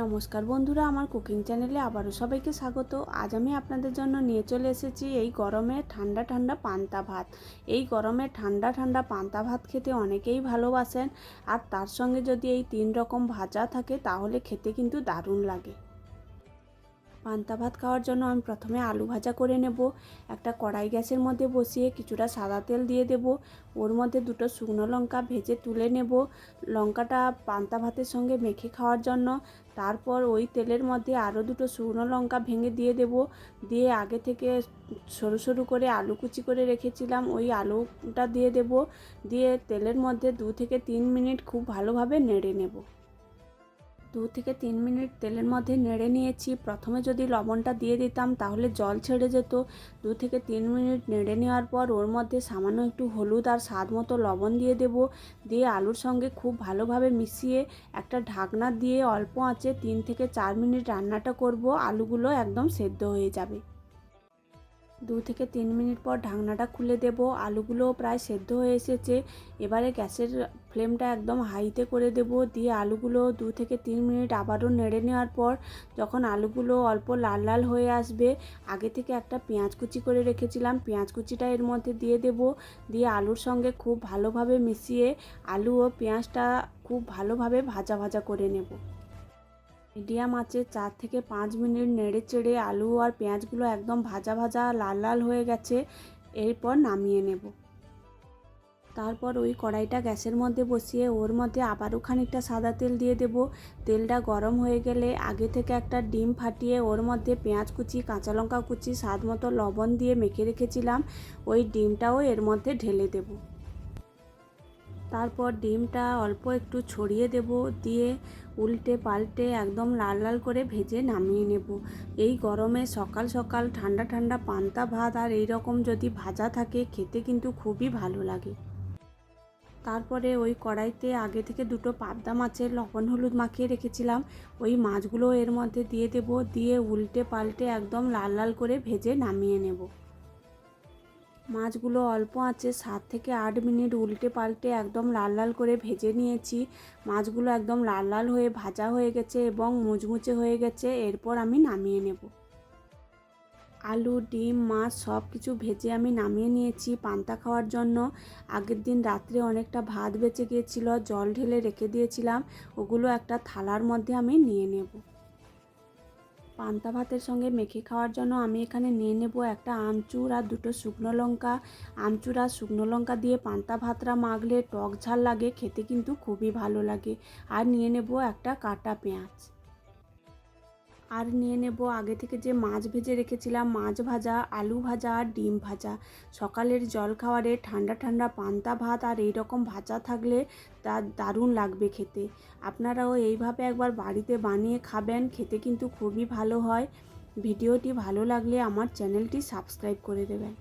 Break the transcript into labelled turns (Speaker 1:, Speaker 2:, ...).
Speaker 1: নমস্কার বন্ধুরা, আমার কুকিং চ্যানেলে আবারও সবাইকে স্বাগত। আজ আমি আপনাদের জন্য নিয়ে চলে এসেছি এই গরমে ঠান্ডা ঠান্ডা পান্তা ভাত। এই গরমে ঠান্ডা ঠান্ডা পান্তা ভাত খেতে অনেকেই ভালোবাসেন, আর তার সঙ্গে যদি এই তিন রকম ভাজা থাকে, তাহলে খেতে কিন্তু দারুণ লাগে। পান্তা ভাত খাওয়ার জন্য আমি প্রথমে আলু ভাজা করে নেব, একটা কড়াই গ্যাসের মধ্যে বসিয়ে কিছুটা সাদা তেল দিয়ে দেব, ওর মধ্যে দুটো শুকনো লঙ্কা ভেজে তুলে নেব, লঙ্কাটা পান্তা ভাতের সঙ্গে মেখে খাওয়ার জন্য, তারপর ওই তেলের মধ্যে আরও দুটো শুকনো লঙ্কা ভেঙে দিয়ে দেব, দিয়ে আগে থেকে সরু সরু করে আলু কুচি করে রেখেছিলাম, ওই আলুটা দিয়ে দেব, দিয়ে তেলের মধ্যে দু থেকে তিন মিনিট খুব ভালোভাবে নেড়ে নেব। দু থেকে তিন মিনিট তেলের মধ্যে নেড়ে নিয়েছি। প্রথমে যদি লবণটা দিয়ে দিতাম, তাহলে জল ছেড়ে যেত। দু থেকে তিন মিনিট নেড়ে নেওয়ার পর ওর মধ্যে সামান্য একটু হলুদ আর স্বাদ মতো লবণ দিয়ে দেব। দিয়ে আলুর সঙ্গে খুব ভালোভাবে মিশিয়ে একটা ঢাকনা দিয়ে অল্প আঁচে তিন থেকে চার মিনিট রান্নাটা করব। আলুগুলো একদম সেদ্ধ হয়ে যাবে। দু থেকে তিন মিনিট পর ঢাকনাটা খুলে দেব। আলুগুলো প্রায় সেদ্ধ হয়ে এসেছে। এবারে গ্যাসের ফ্লেমটা একদম হাইতে করে দেব। দিয়ে আলুগুলো দু থেকে তিন মিনিট আবারও নেড়ে নেওয়ার পর যখন আলুগুলো অল্প লাল লাল হয়ে আসবে, আগে থেকে একটা পেঁয়াজ কুচি করে রেখেছিলাম। পেঁয়াজ কুচিটা এর মধ্যে দিয়ে দেব। দিয়ে আলুর সঙ্গে খুব ভালোভাবে মিশিয়ে আলু ও পেঁয়াজটা খুব ভালোভাবে ভাজা ভাজা করে নেব। মিডিয়াম আঁচে চার থেকে পাঁচ মিনিট নেড়ে চেড়ে আলু আর পেঁয়াজগুলো একদম ভাজা ভাজা লাল লাল হয়ে গেছে, এরপর নামিয়ে নেব। তারপর ওই কড়াইটা গ্যাসের মধ্যে বসিয়ে ওর মধ্যে আবারও খানিকটা সাদা তেল দিয়ে দেব। তেলটা গরম হয়ে গেলে আগে থেকে একটা ডিম ফাটিয়ে ওর মধ্যে পেঁয়াজ কুচি, কাঁচা লঙ্কা কুচি, স্বাদ মতো লবণ দিয়ে মেখে রেখেছিলাম। ওই ডিমটাও এর মধ্যে ঢেলে দেবো। তারপর ডিমটা অল্প একটু ছড়িয়ে দেব, দিয়ে উল্টে পাল্টে একদম লাল লাল করে ভেজে নামিয়ে নেব। এই গরমে সকাল সকাল ঠান্ডা ঠান্ডা পান্তা ভাত আর এই রকম যদি ভাজা থাকে, খেতে কিন্তু খুবই ভালো লাগে। তারপরে ওই কড়াইতে আগে থেকে দুটো পাবদা মাছের লবণ হলুদ মাখিয়ে রেখেছিলাম। ওই মাছগুলো এর মধ্যে দিয়ে দেব, দিয়ে উল্টে পাল্টে একদম লাল লাল করে ভেজে নামিয়ে নেব। মাছগুলো অল্প আঁচে সাত থেকে আট মিনিট উল্টে পাল্টে একদম লাল লাল করে ভেজে নিয়েছি। মাছগুলো একদম লাল লাল হয়ে ভাজা হয়ে গেছে এবং মুচমুচে হয়ে গেছে, এরপর আমি নামিয়ে নেব। আলু, ডিম, মাছ সব কিছু ভেজে আমি নামিয়ে নিয়েছি পান্তা খাওয়ার জন্য। আগের দিন রাত্রে অনেকটা ভাত বেঁচে গিয়েছিল, জল ঢেলে রেখে দিয়েছিলাম, ওগুলো একটা থালার মধ্যে আমি নিয়ে নেব। পান্তা ভাতের সঙ্গে মেখে খাওয়ার জন্য আমি এখানে নিয়ে নেব একটা আমচুর আর দুটো শুকনো লঙ্কা। আমচুর আর শুকনো লঙ্কা দিয়ে পান্তা ভাতটা মাখলে টক ঝাল লাগে, খেতে কিন্তু খুবই ভালো লাগে। আর নিয়ে নেব একটা কাটা পেঁয়াজ। আর নিয়ে নেব আগে থেকে যে মাছ ভেজে রেখেছিলাম, মাছ ভাজা, আলু ভাজা আর ডিম ভাজা। সকালের জল খাওয়ারে ঠান্ডা ঠান্ডা পান্তা ভাত আর এই রকম ভাজা থাকলে তা দারুণ লাগবে খেতে। আপনারাও এইভাবে একবার বাড়িতে বানিয়ে খাবেন, খেতে কিন্তু খুবই ভালো হয়। ভিডিওটি ভালো লাগলে আমার চ্যানেলটি সাবস্ক্রাইব করে দেবেন।